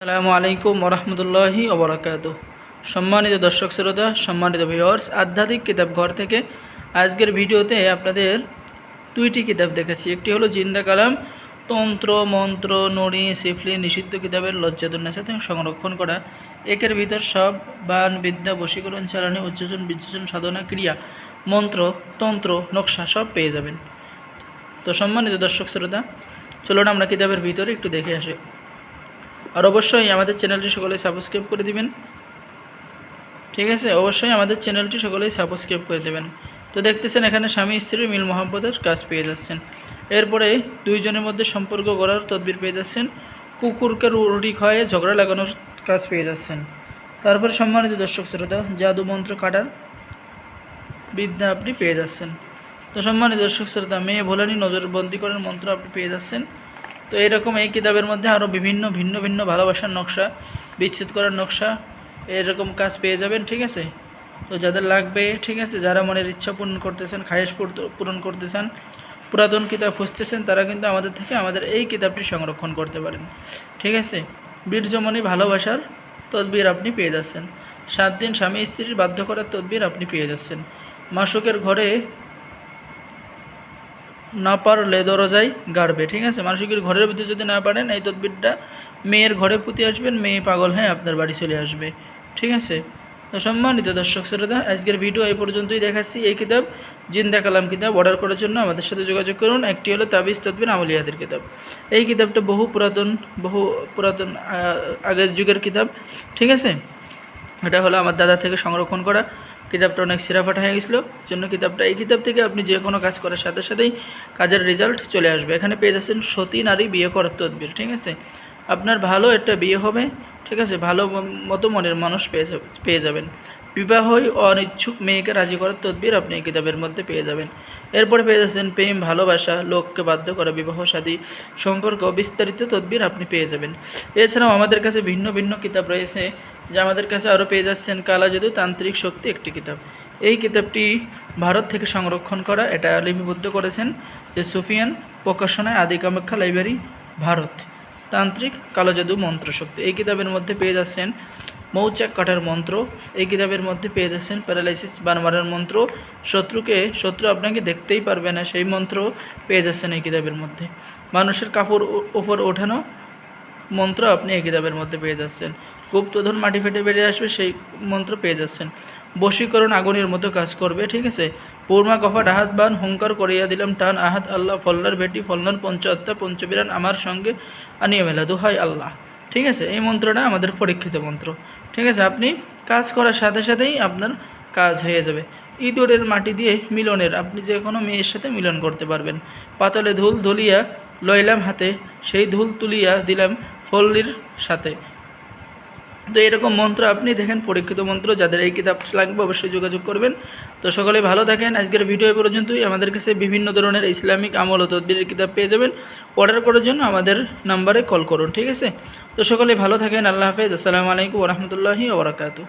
আসসালামু আলাইকুম ওরহমতুল্লাহি ওবরাকাত সম্মানিত দর্শক শ্রোতা, সম্মানিত ভিউয়ার্স আধ্যাত্মিক কিতাব ঘর থেকে আজকের ভিডিওতে আপনাদের দুইটি কিতাব দেখেছি একটি হলো জিন্দা কালাম, তন্ত্র, মন্ত্র, নড়ি, সিফলি নিষিদ্ধ কিতাবের লজ্জাতুন্নের সাথে সংরক্ষণ করা। একের ভিতর সব বান, বিদ্যা, বশীকরণ, চালানি উচ্চজন বিচ্ছজন সাধনা, ক্রিয়া, মন্ত্র, তন্ত্র, নকশা সব পেয়ে যাবেন। তো সম্মানিত দর্শক শ্রোতা, চলুন আমরা কিতাবের ভিতরে একটু দেখে আসি। আর অবশ্যই আমাদের চ্যানেলটি সকলে সাবস্ক্রাইব করে দিবেন। ঠিক আছে? অবশ্যই আমাদের চ্যানেলটি সকলেই সাবস্ক্রাইব করে দেবেন। তো দেখতেছেন এখানে স্বামী স্ত্রীর মিল মোহাম্মদের কাজ পেয়ে যাচ্ছেন। এরপরে দুইজনের মধ্যে সম্পর্ক গড়ার তদবির পেয়ে যাচ্ছেন। কুকুরকে রুটি খাওয়ায় ঝগড়া লাগানোর কাজ পেয়ে যাচ্ছেন। তারপরে সম্মানিত দর্শক শ্রোতা, জাদু মন্ত্র কাটার বিদ্যা আপনি পেয়ে যাচ্ছেন। তো সম্মানিত দর্শক শ্রোতা, মেয়ে ভোলানি নজরবন্দি করার মন্ত্র আপনি পেয়ে যাচ্ছেন। তো এরকম এই কিতাবের মধ্যে আরও বিভিন্ন, ভিন্ন ভিন্ন ভালোবাসার নকশা, বিচ্ছেদ করার নকশা, এরকম কাজ পেয়ে যাবেন, ঠিক আছে? তো যাদের লাগবে, ঠিক আছে, যারা মনের ইচ্ছা পূরণ করতেছেন, খায়েশ পূরণ করতেছেন, পুরাতন কিতাব খুঁজতেছেন, তারা কিন্তু আমাদের থেকে আমাদের এই কিতাবটি সংরক্ষণ করতে পারেন, ঠিক আছে? বীর্যমণি ভালোবাসার তদবির আপনি পেয়ে যাচ্ছেন। সাত দিন স্বামী স্ত্রীর বাধ্য করার তদবির আপনি পেয়ে যাচ্ছেন। মাসুকের ঘরে না পারলে দরজায় গাড়বে, ঠিক আছে? মানসিকের ঘরের ভিতরে যদি না পারেন, এই তদবিরটা মেয়ের ঘরে পুঁতে আসবেন, মেয়ে পাগল হয়ে আপনার বাড়ি চলে আসবে, ঠিক আছে? তো সম্মানিত দর্শক শ্রোতা, আজকের ভিডিও এই পর্যন্তই দেখাচ্ছি। এই কিতাব, জিন্দা কালাম কিতাব, অর্ডার করার জন্য আমাদের সাথে যোগাযোগ করুন। একটি হলো তাবিজ তদবির আমলিয়াদের কিতাব। এই কিতাবটা বহু পুরাতন বহু পুরাতন আগের যুগের কিতাব, ঠিক আছে? এটা হলো আমার দাদা থেকে সংরক্ষণ করা। কিতাবটা অনেক সিরাফাটা হয়ে গেছিল। জন্য কিতাবটা, এই কিতাব থেকে আপনি যে কোনো কাজ করার সাথে সাথেই কাজের রেজাল্ট চলে আসবে। এখানে পেয়ে যাচ্ছেন সতী নারী বিয়ে করার তদবির, ঠিক আছে? আপনার ভালো একটা বিয়ে হবে, ঠিক আছে? ভালো মতো মনের মানুষ পেয়ে পেয়ে যাবেন। বিবাহই অনিচ্ছুক মেয়েকে রাজি করার তদবির আপনি এই কিতাবের মধ্যে পেয়ে যাবেন। এরপরে পেয়ে যাচ্ছেন প্রেম, ভালোবাসা, লোককে বাধ্য করা, বিবাহ, সাদী, সম্পর্ক, বিস্তারিত তদবির আপনি পেয়ে যাবেন। এছাড়াও আমাদের কাছে ভিন্ন ভিন্ন কিতাব রয়েছে। যা আমাদের কাছে আরও পেয়ে যাচ্ছেন কালা জাদু তান্ত্রিক শক্তি একটি কিতাব। এই কিতাবটি ভারত থেকে সংরক্ষণ করা, এটা লিপিবদ্ধ করেছেন যে সুফিয়ান প্রকাশনায় আদি কামাখ্যা লাইব্রেরি, ভারত। তান্ত্রিক কালো জাদু মন্ত্র শক্তি এই কিতাবের মধ্যে পেয়ে যাচ্ছেন মৌচাক কাটার মন্ত্র। এই কিতাবের মধ্যে পেয়ে যাচ্ছেন প্যারালাইসিস বান মারার মন্ত্র। শত্রুকে, শত্রু আপনাকে দেখতেই পারবে না, সেই মন্ত্র পেয়ে যাচ্ছেন এই কিতাবের মধ্যে। মানুষের কাপড় ওপর ওঠানো মন্ত্র আপনি এই কিতাবের মধ্যে পেয়ে যাচ্ছেন। গুপ্তধন মাটি ফেটে বেরিয়ে আসবে, সেই মন্ত্র পেয়ে যাচ্ছেন। বশীকরণ আগুনের মতো কাজ করবে, ঠিক আছে? পূর্মা কফা ডাহাত বান, হুঙ্কার করিয়া দিলাম, টান আহাত আল্লাহ ফল্লার ভেটি ফল্লন পঞ্চাত্তা পঞ্চবিরান আমার সঙ্গে আনিয়ে মেলা, দোহাই আল্লাহ। ঠিক আছে? এই মন্ত্রটা আমাদের পরীক্ষিত মন্ত্র। ঠিক আছে? আপনি কাজ করার সাথে সাথেই আপনার কাজ হয়ে যাবে। ইঁদুরের মাটি দিয়ে মিলনের, আপনি যে কোনো মেয়ের সাথে মিলন করতে পারবেন। পাতলে ধুল ধুলিয়া লইলাম হাতে, সেই ধুল তুলিয়া দিলাম ফল্লির সাথে। তো এরকম মন্ত্র আপনি দেখেন, পরীক্ষিত মন্ত্র, যাদের এই কিতাবটি লাগবে অবশ্যই যোগাযোগ করবেন। তো সকলে ভালো থাকেন, আজকের ভিডিও পর্যন্তই। আমাদের কাছে বিভিন্ন ধরনের ইসলামিক আমল ও তদবিরের কিতাব পেয়ে যাবেন। অর্ডার করার জন্য আমাদের নাম্বারে কল করুন, ঠিক আছে? তো সকলে ভালো থাকেন, আল্লাহ হাফেজ। আসসালামু আলাইকুম রহমতুল্লাহি ওবরাকাতু